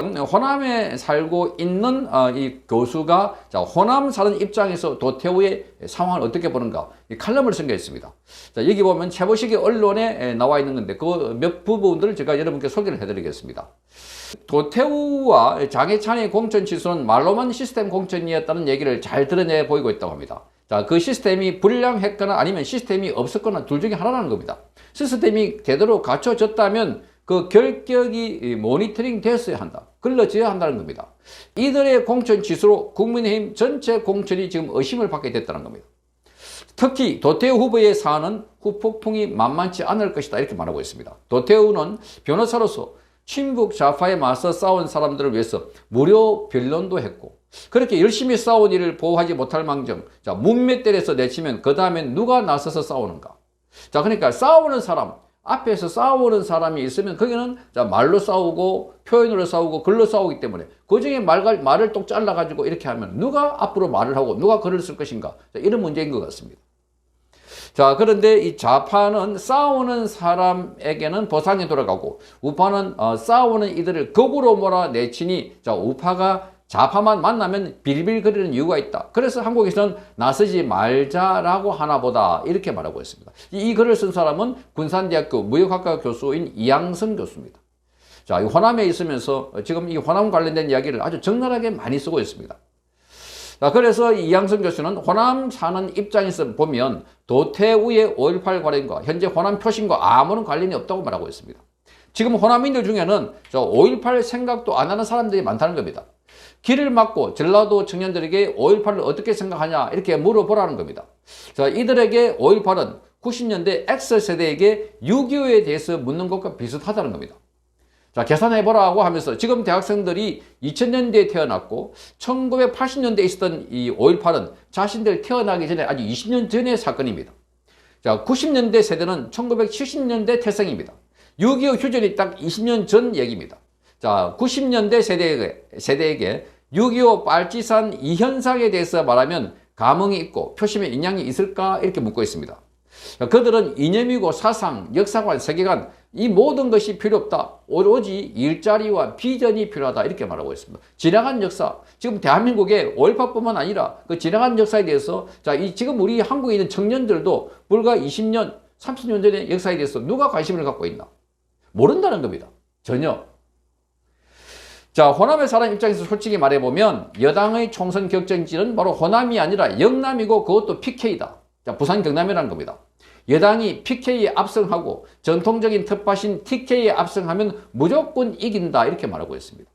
호남에 살고 있는 어, 이 교수가 자, 호남 사는 입장에서 도태우의 상황을 어떻게 보는가 이 칼럼을 쓴게 있습니다. 자, 여기 보면 최보식이 언론에 에, 나와 있는 건데 그 몇 부분들을 제가 여러분께 소개를 해드리겠습니다. 도태우와 장해찬의 공천 취소는 말로만 시스템 공천이었다는 얘기를 잘 드러내 보이고 있다고 합니다. 자, 그 시스템이 불량했거나 아니면 시스템이 없었거나 둘 중에 하나라는 겁니다. 시스템이 제대로 갖춰졌다면 그 결격이 모니터링 됐어야 한다. 걸러져야 한다는 겁니다. 이들의 공천 취소로 국민의힘 전체 공천이 지금 의심을 받게 됐다는 겁니다. 특히 도태우 후보의 사안은 후폭풍이 만만치 않을 것이다 이렇게 말하고 있습니다. 도태우는 변호사로서 친북 좌파에 맞서 싸운 사람들을 위해서 무료 변론도 했고 그렇게 열심히 싸운 일을 보호하지 못할 망정 자 문매 때려서 내치면 그 다음엔 누가 나서서 싸우는가 자 그러니까 싸우는 사람 앞에서 싸우는 사람이 있으면 거기는 자 말로 싸우고 표현으로 싸우고 글로 싸우기 때문에 그 중에 말, 말을 똑 잘라가지고 이렇게 하면 누가 앞으로 말을 하고 누가 글을 쓸 것인가 자, 이런 문제인 것 같습니다. 자, 그런데 이 좌파는 싸우는 사람에게는 보상이 돌아가고 우파는 어, 싸우는 이들을 거꾸로 몰아내치니 자, 우파가 좌파만 만나면 빌빌거리는 이유가 있다. 그래서 한국에서는 나서지 말자라고 하나보다 이렇게 말하고 있습니다. 이, 이 글을 쓴 사람은 군산대학교 무역학과 교수인 이양선 교수입니다. 자, 이 호남에 있으면서 지금 이 호남 관련된 이야기를 아주 적나라하게 많이 쓰고 있습니다. 자, 그래서 이양성 교수는 호남 사는 입장에서 보면 도태우의 5.18 관련과 현재 호남 표심과 아무런 관련이 없다고 말하고 있습니다. 지금 호남인들 중에는 저 5.18 생각도 안 하는 사람들이 많다는 겁니다. 길을 막고 전라도 청년들에게 5.18을 어떻게 생각하냐 이렇게 물어보라는 겁니다. 자, 이들에게 5.18은 90년대 X세대에게 6.25에 대해서 묻는 것과 비슷하다는 겁니다. 자, 계산해보라고 하면서 지금 대학생들이 2000년대에 태어났고 1980년대에 있었던 이 5.18은 자신들 태어나기 전에 아주 20년 전의 사건입니다. 자, 90년대 세대는 1970년대 태생입니다. 6.25 휴전이 딱 20년 전 얘기입니다. 자, 90년대 세대에게, 세대에게 6.25 빨치산 이 현상에 대해서 말하면 감흥이 있고 표심에 인양이 있을까? 이렇게 묻고 있습니다. 그들은 이념이고 사상, 역사관, 세계관 이 모든 것이 필요 없다. 오로지 일자리와 비전이 필요하다. 이렇게 말하고 있습니다. 지나간 역사. 지금 대한민국의 5.18뿐만 아니라 그 지나간 역사에 대해서 자, 이 지금 우리 한국에 있는 청년들도 불과 20년, 30년 전의 역사에 대해서 누가 관심을 갖고 있나? 모른다는 겁니다. 전혀. 자, 호남의 사람 입장에서 솔직히 말해보면 여당의 총선 격전지는 바로 호남이 아니라 영남이고 그것도 PK다. 자, 부산 경남이라는 겁니다. 여당이 PK에 압승하고 전통적인 텃밭인 TK에 압승하면 무조건 이긴다 이렇게 말하고 있습니다.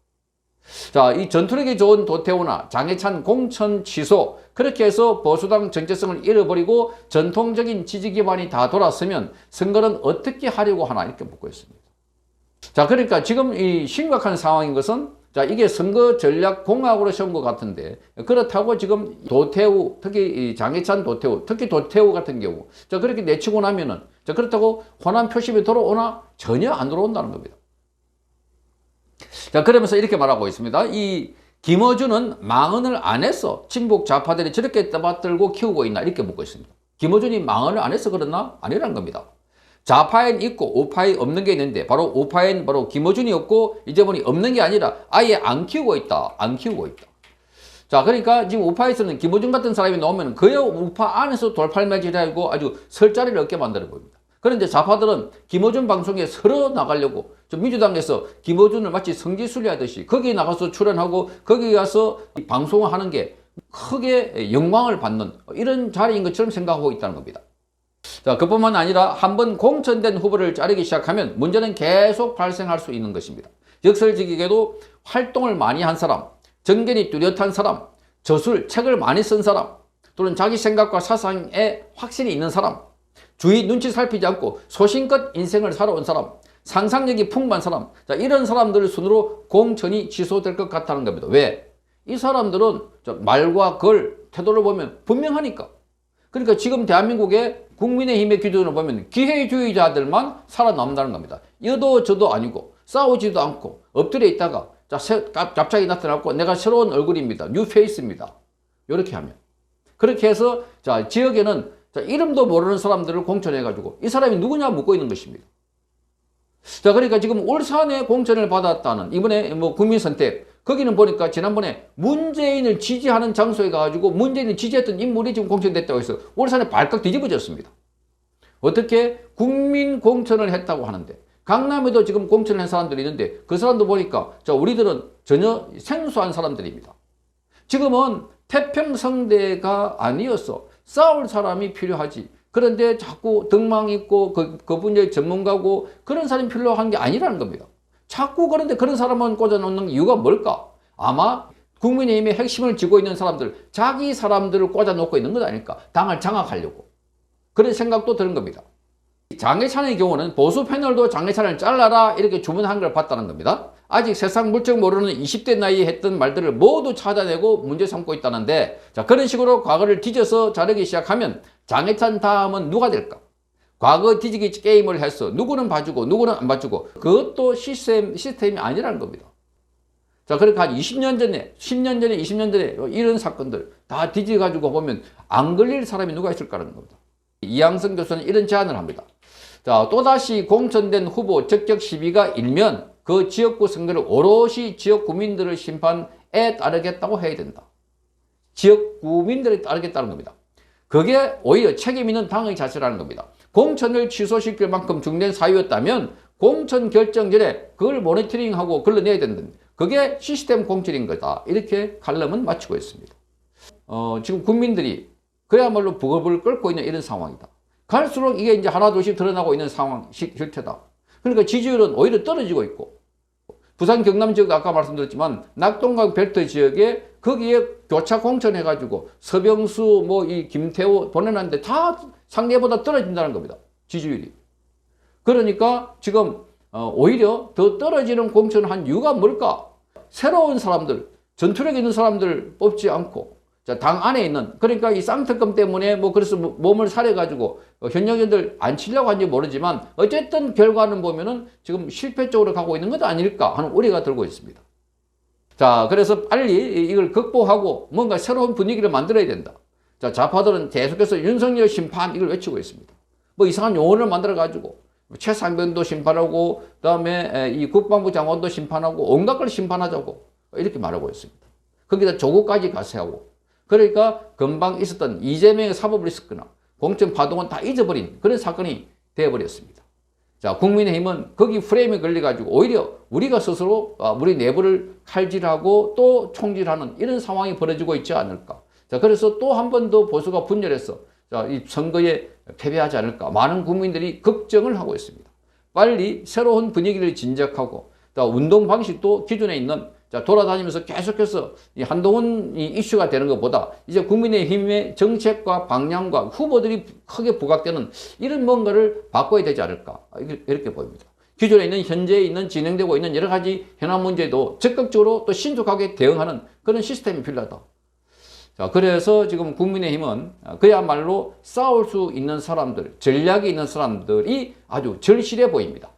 자, 이 전투력이 좋은 도태우나 장해찬 공천 취소 그렇게 해서 보수당 정체성을 잃어버리고 전통적인 지지 기반이 다 돌았으면 선거는 어떻게 하려고 하나 이렇게 묻고 있습니다. 자, 그러니까 지금 이 심각한 상황인 것은 자, 이게 선거 전략 공학으로 세운 것 같은데, 그렇다고 지금 도태우, 특히 장해찬 도태우, 특히 도태우 같은 경우, 자, 그렇게 내치고 나면은, 자, 그렇다고 호남 표심이 돌아오나? 전혀 안 돌아온다는 겁니다. 자, 그러면서 이렇게 말하고 있습니다. 이 김어준은 망언을 안 해서 친북 좌파들이 저렇게 떠받들고 키우고 있나? 이렇게 묻고 있습니다. 김어준이 망언을 안 해서 그렇나? 아니라는 겁니다. 좌파엔 있고 우파에 없는 게 있는데 바로 우파엔 바로 김어준이 없고 이재명이 없는 게 아니라 아예 안 키우고 있다. 안 키우고 있다. 자, 그러니까 지금 우파에서는 김어준 같은 사람이 나오면 그야 우파 안에서 돌팔매질하고 아주 설 자리를 얻게 만드는 겁니다. 그런데 좌파들은 김어준 방송에 서러 나가려고 좀 민주당에서 김어준을 마치 성지순례 하듯이 거기에 나가서 출연하고 거기 가서 방송을 하는 게 크게 영광을 받는 이런 자리인 것처럼 생각하고 있다는 겁니다. 자, 그뿐만 아니라 한 번 공천된 후보를 자르기 시작하면 문제는 계속 발생할 수 있는 것입니다. 역설적이게도 활동을 많이 한 사람, 정견이 뚜렷한 사람, 저술, 책을 많이 쓴 사람, 또는 자기 생각과 사상에 확신이 있는 사람, 주위 눈치 살피지 않고 소신껏 인생을 살아온 사람, 상상력이 풍부한 사람, 자, 이런 사람들 순으로 공천이 취소될 것 같다는 겁니다. 왜? 이 사람들은 말과 글, 태도를 보면 분명하니까. 그러니까 지금 대한민국의 국민의힘의 기준으로 보면 기회주의자들만 살아남는다는 겁니다. 여도 저도 아니고 싸우지도 않고 엎드려 있다가 자, 갑자기 나타났고 내가 새로운 얼굴입니다. 뉴 페이스입니다. 이렇게 하면. 그렇게 해서 자, 지역에는 자, 이름도 모르는 사람들을 공천해가지고 이 사람이 누구냐 묻고 있는 것입니다. 자, 그러니까 지금 울산에 공천을 받았다는 이번에 뭐 국민 선택 거기는 보니까 지난번에 문재인을 지지하는 장소에 가가지고 문재인을 지지했던 인물이 지금 공천됐다고 해서 울산에 발칵 뒤집어졌습니다. 어떻게 국민 공천을 했다고 하는데 강남에도 지금 공천을 한 사람들이 있는데 그 사람도 보니까 자 우리들은 전혀 생소한 사람들입니다. 지금은 태평성대가 아니었어. 싸울 사람이 필요하지. 그런데 자꾸 등망 있고 그, 그 분야의 전문가고 그런 사람이 필요한 게 아니라는 겁니다. 자꾸 그런데 그런 사람만 꽂아놓는 이유가 뭘까? 아마 국민의힘의 핵심을 쥐고 있는 사람들, 자기 사람들을 꽂아놓고 있는 것 아닐까? 당을 장악하려고. 그런 생각도 드는 겁니다. 장해찬의 경우는 보수 패널도 장해찬을 잘라라 이렇게 주문한 걸 봤다는 겁니다. 아직 세상 물정 모르는 20대 나이에 했던 말들을 모두 찾아내고 문제 삼고 있다는데 자 그런 식으로 과거를 뒤져서 자르기 시작하면 장해찬 다음은 누가 될까? 과거 뒤지기 게임을 해서 누구는 봐주고 누구는 안 봐주고 그것도 시스템, 시스템이 아니라는 겁니다. 자, 그러니까 한 20년 전에, 10년 전에, 20년 전에 이런 사건들 다 뒤져가지고 보면 안 걸릴 사람이 누가 있을까라는 겁니다. 이양성 교수는 이런 제안을 합니다. 자, 또다시 공천된 후보 적격 시비가 일면 그 지역구 선거를 오롯이 지역 구민들의 심판에 따르겠다고 해야 된다. 지역 구민들에 따르겠다는 겁니다. 그게 오히려 책임 있는 당의 자세라는 겁니다. 공천을 취소시킬 만큼 중대한 사유였다면 공천 결정 전에 그걸 모니터링하고 걸러내야 된다. 그게 시스템 공천인 거다. 이렇게 칼럼은 마치고 있습니다. 어, 지금 국민들이 그야말로 부업을 끓고 있는 이런 상황이다. 갈수록 이게 이제 하나둘씩 드러나고 있는 상황, 시- 실태다. 그러니까 지지율은 오히려 떨어지고 있고, 부산 경남 지역 아까 말씀드렸지만 낙동강 벨트 지역에 거기에 교차 공천해가지고 서병수 뭐 이 김태호 보내놨는데 다 상대보다 떨어진다는 겁니다. 지지율이. 그러니까 지금 어, 오히려 더 떨어지는 공천을 한 이유가 뭘까? 새로운 사람들, 전투력 있는 사람들 뽑지 않고 자, 당 안에 있는 그러니까 이 쌍특검 때문에 뭐 그래서 뭐- 몸을 사려가지고 어, 현역인들 안 치려고 한지 모르지만 어쨌든 결과는 보면은 지금 실패 쪽으로 가고 있는 것 아닐까 하는 우려가 들고 있습니다. 자, 그래서 빨리 이- 이걸 극복하고 뭔가 새로운 분위기를 만들어야 된다. 자, 좌파들은 계속해서 윤석열 심판 이걸 외치고 있습니다. 뭐 이상한 용어를 만들어가지고 최상병도 심판하고 그다음에 에, 이 국방부 장관도 심판하고 온갖 걸 심판하자고 이렇게 말하고 있습니다. 거기다 조국까지 가세하고 그러니까 금방 있었던 이재명의 사법을 있었거나 공천 파동은 다 잊어버린 그런 사건이 되어버렸습니다. 자, 국민의힘은 거기 프레임에 걸려가지고 오히려 우리가 스스로 아, 우리 내부를 칼질하고 또 총질하는 이런 상황이 벌어지고 있지 않을까. 자, 그래서 또 한 번 더 보수가 분열해서 자, 이 선거에 패배하지 않을까. 많은 국민들이 걱정을 하고 있습니다. 빨리 새로운 분위기를 진작하고 또 운동 방식도 기존에 있는 자, 돌아다니면서 계속해서 이 한동훈 이 이슈가 되는 것보다 이제 국민의힘의 정책과 방향과 후보들이 크게 부각되는 이런 뭔가를 바꿔야 되지 않을까. 이렇게- 보입니다. 기존에 있는 현재에 있는 진행되고 있는 여러 가지 현안 문제도 적극적으로 또 신속하게 대응하는 그런 시스템이 필요하다. 자, 그래서 지금 국민의힘은 그야말로 싸울 수 있는 사람들, 전략이 있는 사람들이 아주 절실해 보입니다.